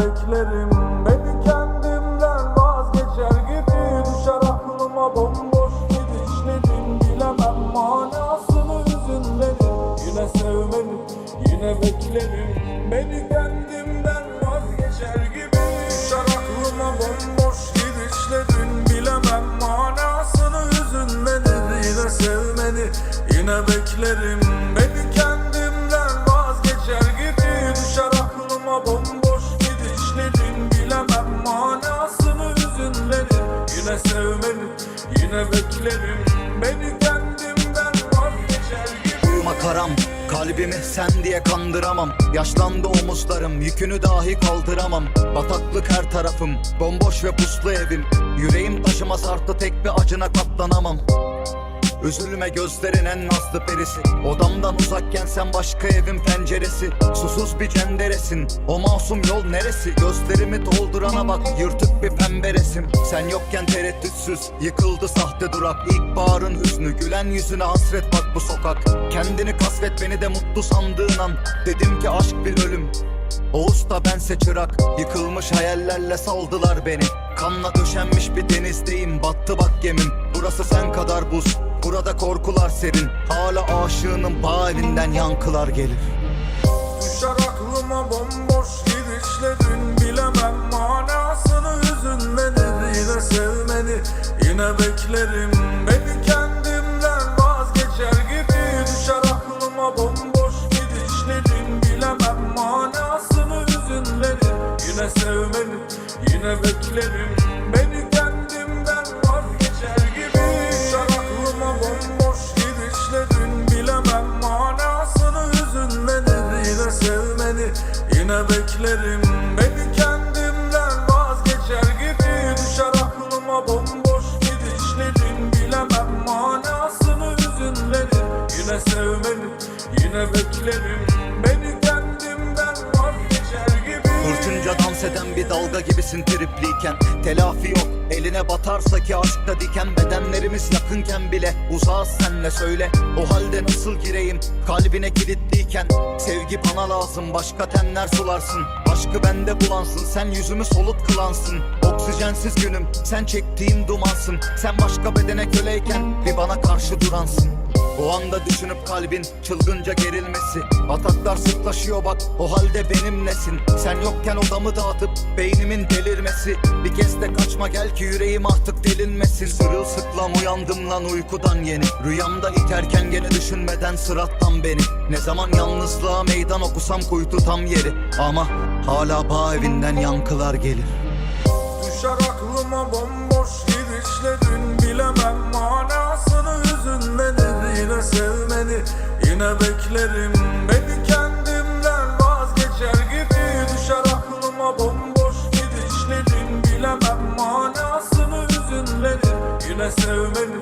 beklerim. Beni kendimden vazgeçer gibi Düşer aklıma bomboş gidişlerin. Bilemem manasını hüzünlerin Yine sevmedim, yine beklerim. Yine sevmeni yine beklerim. Beni kendimden vazgeçer gibi. Uyuma karam Kalbimi sen diye kandıramam. Yaşlandı omuzlarım yükünü dahi kaldıramam. Bataklık her tarafım Bomboş ve puslu evim. Yüreğim taşımaz artı tek bir acına katlanamam Üzülme gözlerin en nazlı perisi. Odamdan uzakken sen başka evin penceresi. Susuz bir cenderesin. O masum yol neresi? Gözlerimi doldurana bak yırtık bir pembe resim Sen yokken tereddütsüz Yıkıldı sahte durak. İlkbaharın hüznü Gülen yüzüne hasret bak bu sokak. Kendini kasvet beni de mutlu sandığın an. Dedim ki aşk bir ölüm. Oğuz da bense çırak. Yıkılmış hayallerle saldılar beni. Kanla döşenmiş bir denizdeyim. Battı bak gemim. Burası sen kadar buz Burada korkular serin. Hala aşığının bağrından yankılar gelir. Düşer aklıma bomboş gidişlerin Bilemem manasını hüzünlenir Yine sevmeni yine beklerim Beni kendimden vazgeçer gibi. Düşer aklıma bomboş gidişlerin Bilemem manasını hüzünlenir Yine sevmeni yine beklerim beklerim Beni kendimden vazgeçer gibi. Fırtınca dans eden bir dalga gibisin tripliyken. Telafi yok eline batarsa ki aşkta diken. Bedenlerimiz yakınken bile uzağız senle söyle. O halde nasıl gireyim? Kalbine kilitliyken. Sevgi bana lazım başka tenler sularsın. Aşkı bende bulansın sen yüzümü solut kılansın. Oksijensiz günüm sen çektiğim dumansın. Sen başka bedene köleyken bir bana karşı duransın o anda düşünüp kalbin çılgınca gerilmesi. Ataklar sıklaşıyor bak o halde benim nesin? Sen yokken odamı dağıtıp beynimin delirmesi. Bir kez de kaçma gel ki yüreğim artık delinmesin. Sırılsıklam uyandım lan uykudan yeni. Rüyamda iterken gene düşünmeden sırattan beni. Ne zaman yalnızlığa meydan okusam kuytu tam yeri. Ama hala bağ evinden yankılar gelir. Düşer aklıma bomboş gidişlerin Bilemem manasını hüzünlenir Yine sevmeni yine beklerim. Beni kendimden vazgeçer gibi Düşer aklıma bomboş gidişlerin. Bilemem manasını hüzünlenir Yine sevmeni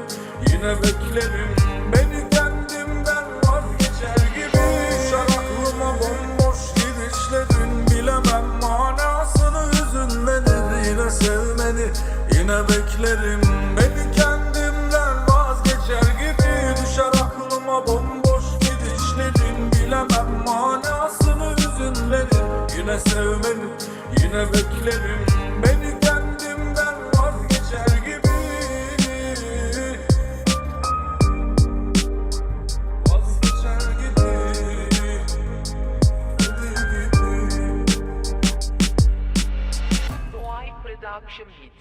yine beklerim. Beni kendimden vazgeçer gibi Düşer aklıma bomboş gidişlerin. Bilemem manasını hüzünlenir Yine sevmeni yine beklerim. Beni kendimden bomboş gidişlerin Bilemem. Manasını hüzünlenir Yine sevmeni yine beklerim. Beni kendimden vazgeçer gibi. Vazgeçer gibi. Gibi Production Hit.